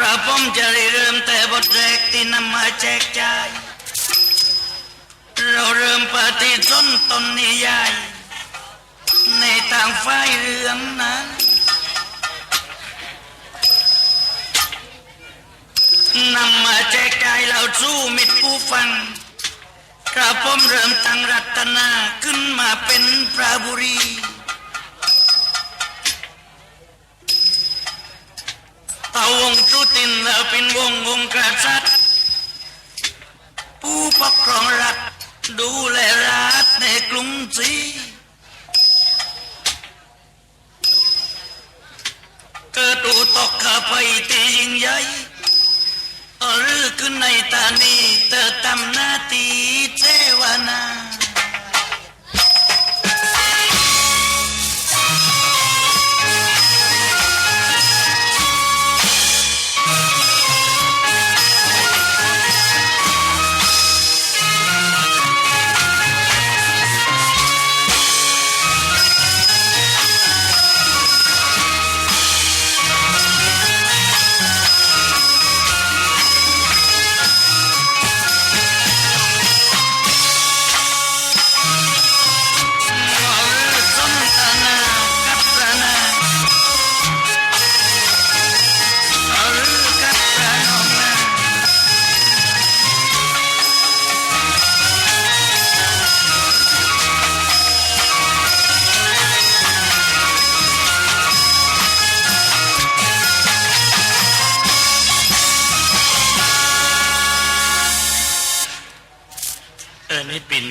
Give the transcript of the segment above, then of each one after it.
กระผมจะเริ่มแต่บทแรกที่นำมาแจกจ่ายเราเริ่มปฏิสนตนนิยายในทางฝ่ายเรื่องนั้นนำมาแจกจ่ายเราสู้มิตรผู้ฟังกระผมเริ่มตั้งรัตนาขึ้นมาเป็นพระบุรีตาวงสุ ตินเราเป็นวงวงกษัตริย์ผู้ปกครองรัฐ ดูแลรัฐในกรุงศรีเกิดอุตกข้าไปที่ยิ่งใหญ่เอาหรือขึ้นในตานีเธอทำหน้าที่เทวนา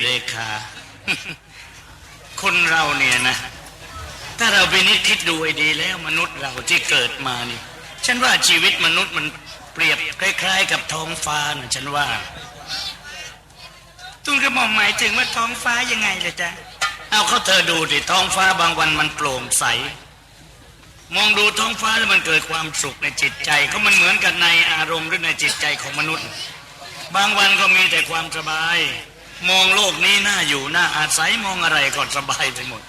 เรขา คนเราเนี่ยนะ ถ้าเราไปนิดคิดดูให้ดีแล้วมนุษย์เราที่เกิดมานี่ ฉันว่าชีวิตมนุษย์มันเปรียบคล้าย ๆ กับท้องฟ้านะฉันว่าตุ้งกระหม่อมหมายถึงว่าท้องฟ้ายังไงเลยจ๊ะเอาเขาเธอดูดิท้องฟ้าบางวันมันโปร่งใส มองดูท้องฟ้าแล้วมันเกิดความสุขในจิตใจ ก็มันเหมือนกันในอารมณ์หรือในจิตใจของมนุษย์ บางวันก็มีแต่ความสบาย มองโลกนี้น่าอยู่น่าอาศัยมองอะไรก็สบายไปหมด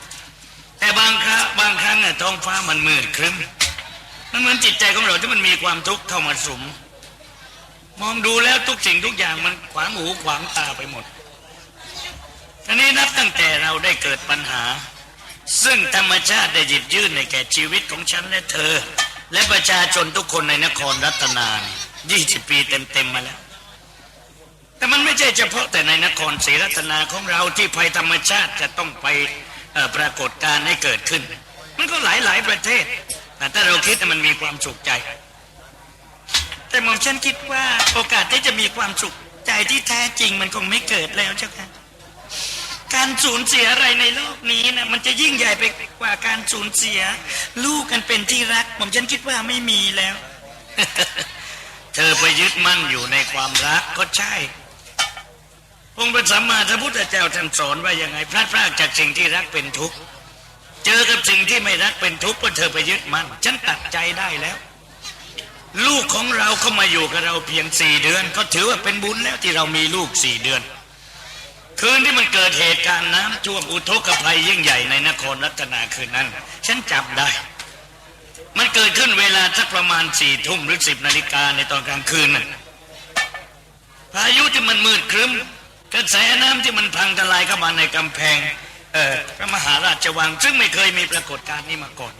แต่บางครั้งบางครั้งเนี่ยท้องฟ้ามันมืดครึ้มมันเหมือนจิตใจของเราที่มันมีความทุกข์เข้ามาสุม มองดูแล้วทุกสิ่งทุกอย่างมันขวางหูขวางตาไปหมดทีนี้นับตั้งแต่เราได้เกิดปัญหา ซึ่งธรรมชาติได้หยิบยื่นในแก่ชีวิตของฉันและเธอ และประชาชนทุกคนในนครรัตนายี่สิบปีเต็มๆมาแล้ว แต่มันไม่ใช่เฉพาะแต่ในนครศรีรัตนาของเราที่ภัยธรรมชาติจะต้องไปปรากฏการให้เกิดขึ้น มันก็หลายหลายประเทศแต่ถ้าเราคิดมันมีความสุขใจ แต่หม่อมฉันคิดว่าโอกาสที่จะมีความสุขใจที่แท้จริงมันคงไม่เกิดแล้วเจ้าค่ะการสูญเสียอะไรในโลกนี้นะมันจะยิ่งใหญ่ไปกว่าการสูญเสีย ลูกกันเป็นที่รักหมอมฉันคิดว่าไม่มีแล้ว เธอไปยึดมั่นอยู่ในความรักก็ใช่ องค์พระสัมมาสัมพุทธเจ้าท่านสอนว่ายังไง พลาดพลาดจากสิ่งที่รักเป็นทุกข์เจอกับสิ่งที่ไม่รักเป็นทุกข์ก็เธอไปยึดมั่นฉันตัดใจได้แล้ว ลูกของเราเข้ามาอยู่กับเราเพียงสี่เดือน ก็ถือว่าเป็นบุญแล้วที่เรามีลูกสี่เดือน คืนที่มันเกิดเหตุการณ์น้ำท่วมอุทกภัยยิ่งใหญ่ในนครรัตนาคืนนั้น ฉันจับได้ มันเกิดขึ้นเวลาสักประมาณสี่ทุ่มหรือสิบนาฬิกาในตอนกลางคืนนั่นพายุที่มันมืดครึ้ม กระแสน้ำที่มันพังทลายเข้ามาในกำแพงเออพระมหาราชวัง ซึ่งไม่เคยมีปรากฏการณ์นี้มาก่อน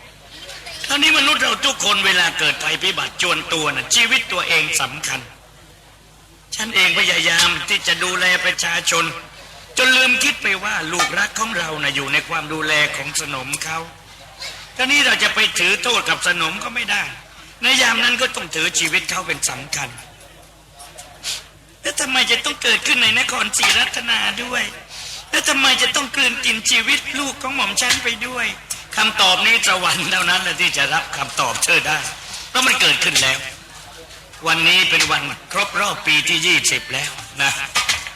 ตอนนี้มนุษย์เราทุกคนเวลาเกิดภัยพิบัติจวนตัวนะชีวิตตัวเองสำคัญ ฉันเองพยายามที่จะดูแลประชาชน จนลืมคิดไปว่าลูกรักของเรานะ่ะอยู่ในความดูแลของสนมเขาตอนนี้เราจะไปถือโทษกับสนมก็ไม่ได้ ในยามนั้นก็ต้องถือชีวิตเขาเป็นสำคัญ แล้วทำไมจะต้องเกิดขึ้นในนครศรีรัตนาด้วย แล้วทำไมจะต้องกลืนกินชีวิตลูกของหม่อมฉันไปด้วยคำตอบนี้สวรรค์เท่านั้นแหละที่จะรับคำตอบเธอได้เพราะมันเกิดขึ้นแล้ว วันนี้เป็นวันครบรอบปีที่ยี่สิบแล้วนะ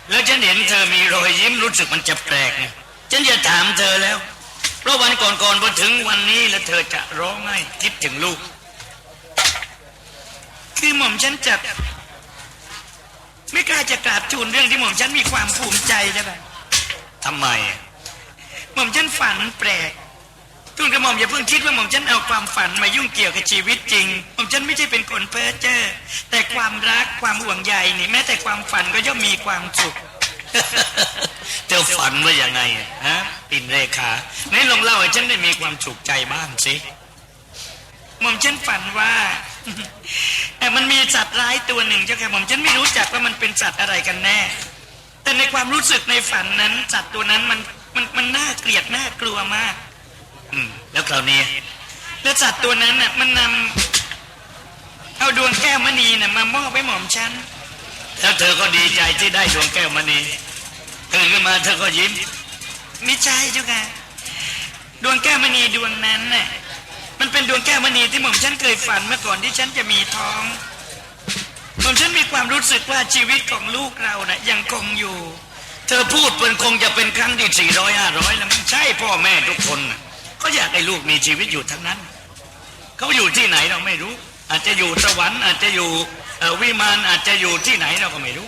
แล้วฉันเห็นเธอมีรอยยิ้มรู้สึกมันจะแปลกไงฉันจะถามเธอแล้ว เพราะวันก่อนๆพอถึงวันนี้แล้วเธอจะร้องไห้คิดถึงลูก คือหม่อมฉันจะ ไม่กล้าจะกราบทูลเรื่องที่หม่อมฉันมีความภูมิใจได้ไหมทำไม หม่อมฉันฝันแปลกทุนกระหม่อมอย่าเพิ่งคิดว่าหม่อมฉันเอาความฝันมายุ่งเกี่ยวกับชีวิตจริง หม่อมฉันไม่ใช่เป็นคนเพ้อเจ้อแต่ความรักความห่วงใยนี่แม้แต่ความฝันก็ย่อมมีความสุขเจ้าฝันว่าอย่างไงอะฮะปิ่นเรขาไหนลองเล่าให้ฉันได้มีความสุขใจบ้างสิ หม่อมฉันฝันว่าเอ่อมันมีสัตว์ร้ายตัวหนึ่งเจ้าค่ะหม่อมฉันไม่รู้จักว่ามันเป็นสัตว์อะไรกันแน่ แต่ในความรู้สึกในฝันนั้นสัตว์ตัวนั้นมันมันมันน่าเกลียดน่ากลัวมาก อืม แล้วคราวนี้ แล้วสัตว์ตัวนั้นน่ะ มันนำเอาดวงแก้วมณีน่ะมามอบให้หม่อมฉันแล้วเธอก็ดีใจที่ได้ดวงแก้วมณีตื่นขึ้นมาเธอก็ยิ้มไม่ใช่เจ้าค่ะดวงแก้วมณีดวงนั้นน่ะ มันเป็นดวงแก้วมณีที่หม่อมฉันเคยฝันเมื่อก่อนที่ฉันจะมีท้องผมฉันมีความรู้สึกว่าชีวิตของลูกเรานะ่ะยังคงอยู่ เธอพูดเป็นคงจะเป็นครั้งที่สี่ร้อยห้าร้อยแล้วมันใช่พ่อแม่ทุกคนนะก็อยากให้ลูกมีชีวิตอยู่ทั้งนั้น เขาอยู่ที่ไหนเราไม่รู้ อาจจะอยู่สวรรค์อาจจะอยู่วิมานอาจจะอยู่ที่ไหนเราก็ไม่รู้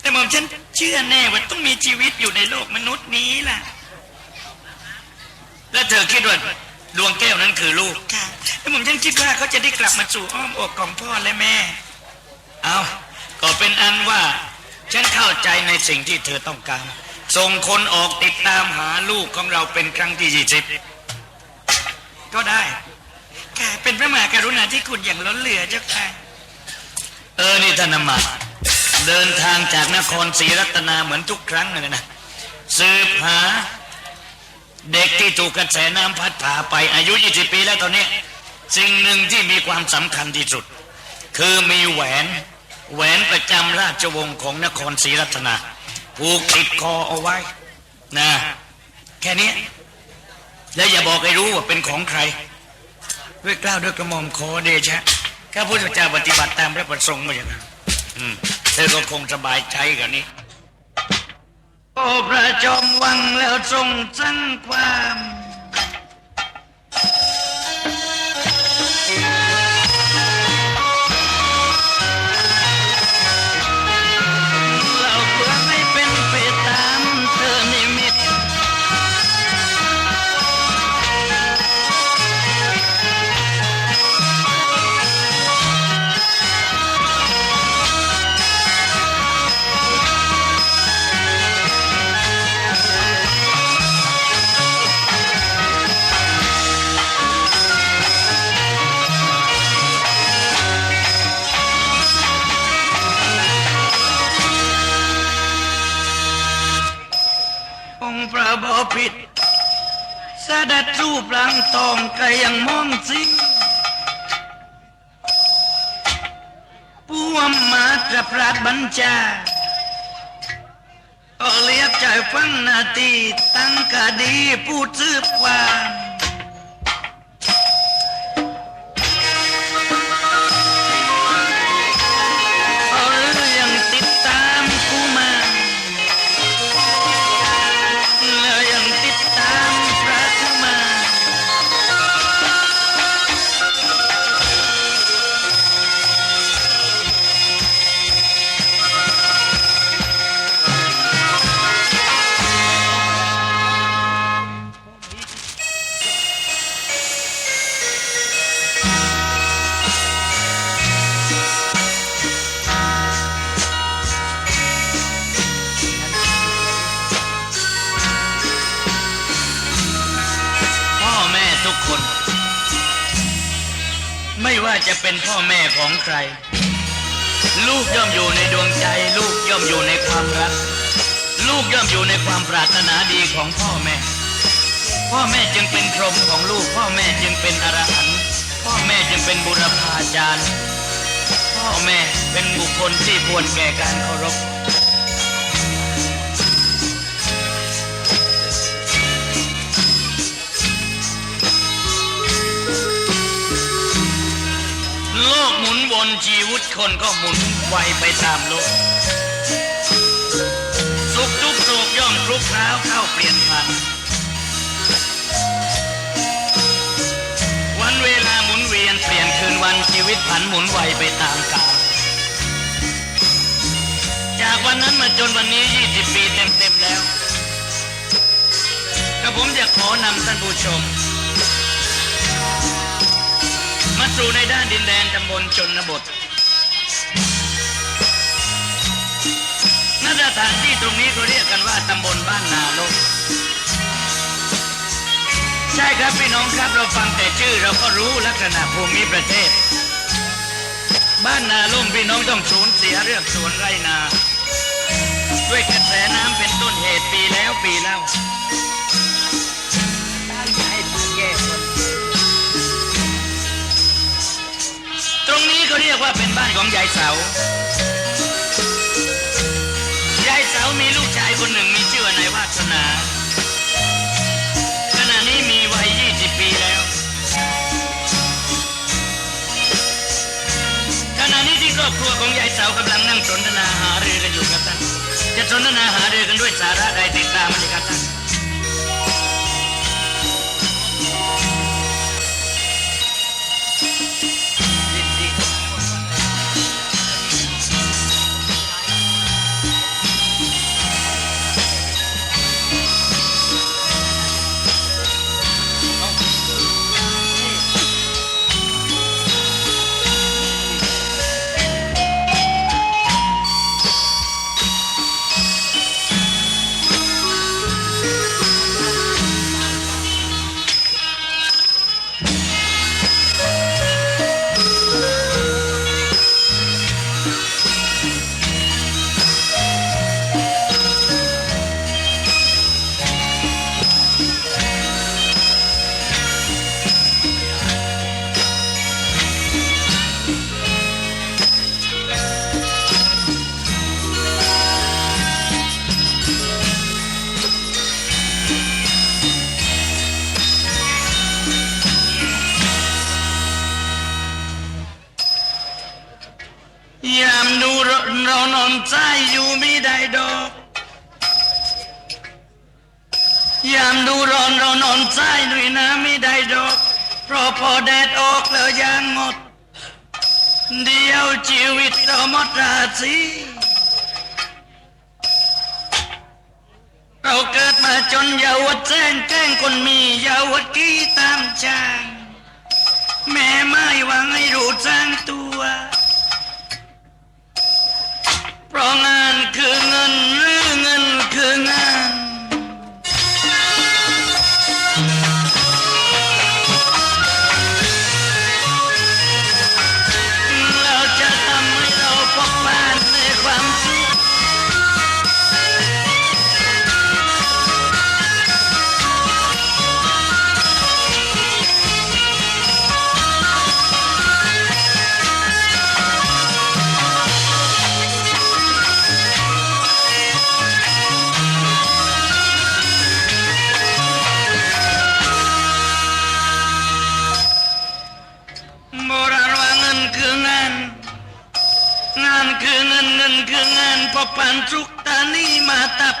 แต่ผมฉันเชื่อแน่ว่าต้องมีชีวิตอยู่ในโลกมนุษย์นี้ล่ะ แล้วเธอคิดว่า ดวงแก้วนั้นคือลูกค่ะแล้วผมฉันคิดว่าเขาจะได้กลับมาสู่อ้อมอกของพ่อและแม่ เอาก็เป็นอันว่า ฉันเข้าใจในสิ่งที่เธอต้องการ ส่งคนออกติดตามหาลูกของเราเป็นครั้งที่ยี่สิบก็ได้ ค่ะ เป็นพระมหากรุณาธิคุณอย่างล้นเหลือเจ้าค่ะ เออ นี่ธนมาตเดินทางจากนครศรีรัตนาเหมือนทุกครั้งเลยนะ สืบหา เด็กที่ถูกกระแสน้ำพัดพาไปอายุ 20 ปีแล้วตอนนี้ สิ่งหนึ่งที่มีความสำคัญที่สุด คือมีแหวนแหวนประจำราชวงศ์ของนครศรีรัตนาผูกติดคอเอาไว้นะแค่นี้ แล้วอย่าบอกให้รู้ว่าเป็นของใคร ด้วยกล้าวด้วยกระหม่อมขอเดชะข้าพุทธเจ้าปฏิบัติตามพระประสงค์มาอย่างนั้นเธอก็คงสบายใจกันนี้ โอ้พระจอมวังแล้วทรงสังความ ปร่างทองก็ยังมองสิงผู้อำมาตรพระบัญชาก็เรียกใจฟังนาทีตั้งคดีพูดซืบความ ทุกคน ไม่ว่าจะเป็นพ่อแม่ของใคร ลูกย่อมอยู่ในดวงใจ ลูกย่อมอยู่ในความรัก ลูกย่อมอยู่ในความปรารถนาดีของพ่อแม่ พ่อแม่จึงเป็นพรหมของลูก พ่อแม่จึงเป็นอรหันต์พ่อแม่จึงเป็นบุรพาจารย์ พ่อแม่เป็นบุคคลที่ควรแก่การเคารพ ชีวิตคนก็หมุนไวไปตามโลก สุขทุกข์โศกย่อมคลุกคล้าวเข้าเปลี่ยนผ่านวันเวลาหมุนเวียนเปลี่ยนคืนวันชีวิตผันหมุนไวไปตามกาลจากวันนั้นมาจนวันนี้ 20 ปีเต็มๆแล้วกับผมจะขอนำท่านผู้ชม มาสู่ในด้านดินแดนตำบลชนบทณสถานที่ตรงนี้เขาเรียกกันว่าตำบลบ้านนาลงใช่ครับพี่น้องครับเราฟังแต่ชื่อเราก็รู้ลักษณะภูมิประเทศ บ้านนาลุ่มพี่น้องต้องสูญเสียเรื่องสวนไรนา ด้วยกระแสน้ำเป็นต้นเหตุปีแล้วปีเล่า ตรงนี้เขาเรียกว่าเป็นบ้านของยายเสายายเสามีลูกชายคนหนึ่งมีชื่อว่านายวัฒนา ขณะนี้มีวัย20 ปีแล้ว ขณะนี้ที่ครอบครัวของยายเสากำลังนั่งสนทนาหารือกันอยู่ครับท่านจะสนทนาหารือกันด้วยสาระใดติดตามมาเลยครับท่าน ใจด้วยนะไม่ได้ดอก เพราะพอแดดออกแล้วยางหมด เดียวชีวิตเราหมดราศีเราเกิดมาจนยาวัดแจ้งแกล้งคนมียาวัดกี้ตามจางแม่ไม่หวังให้รู้จ้างตัวเพราะงานคือเงินหรือเงินคืองาน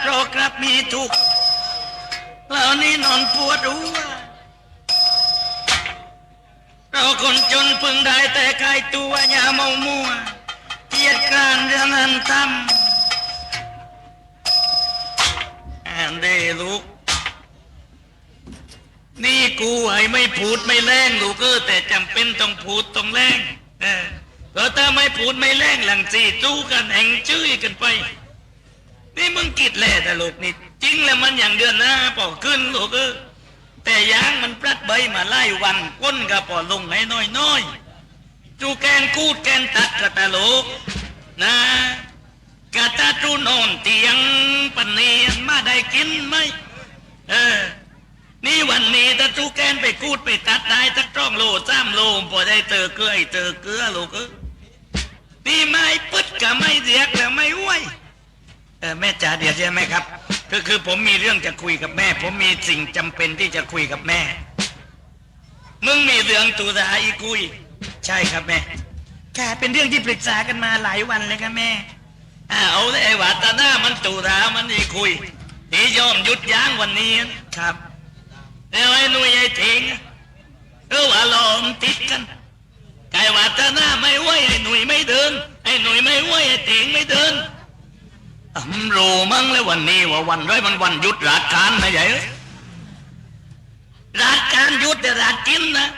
มาตับเรากลับมีทุกข์เหล่านี้นอนปวดหัวเราคนจนพึงได้แต่กายตัวอย่าเมามัวเกียดกรานเรื่องนั้นทำอันเดลูกนี่กูไอ้ไม่พูดไม่แรงลูกเออแต่จำเป็นต้องพูดต้องแรงเออถ้าไม่พูดไม่แรงหลังสีจู้กันแห่งชื่อกันไป นี่มึงกิดแหล่แต่ลูกนี่จริงแล้วมันอย่างเดือนหน้าปอขึ้นลูกเออแต่ยางมันปลัดใบมาไล่วันก้นก็ปอลงให้น้อยน้อยจูแกนคูดแกนตัดกระตะลูกนะกะตาจูนอนเตียงปนเนียนมาได้กินไหมเออนี่วันนี้ถ้าทุกแกนไปกูดไปตัดได้สักจ้องโลซ้ำโลพอได้เจอเกลือไอเจอเกลือลูกเออนี่ไม่ปึ๊ดกับไม่เรียกแล้วไม่ไหว แม่จ๋าเดี๋ยวใช่ไหมครับก็คือผมมีเรื่องจะคุยกับแม่ ผมมีสิ่งจำเป็นที่จะคุยกับแม่ มึงมีเรื่องตุลาอีกุย ใช่ครับแม่ค่ะเป็นเรื่องที่ปรึกษากันมาหลายวันเลยครับแม่อ่าเอาเลยไอ้หวาตาหน้ามันตุลามันอีคุยที่ยอมหยุดยั้งวันนี้ครับแล้วไอ้หนุ่ยไอ้เถงเออว่าลมติดกันไก่ว่าจะหน้าไม่ไหวไอ้หนุ่ยไม่เดินไอ้หนุ่ยไม่ไหวไอ้เถงไม่เดินอำ รู้มั้งเลยวันนี้ว่าวันร้อยมันวันหยุดราชการนะใหญ่ราชการหยุดแต่ราชกินนะ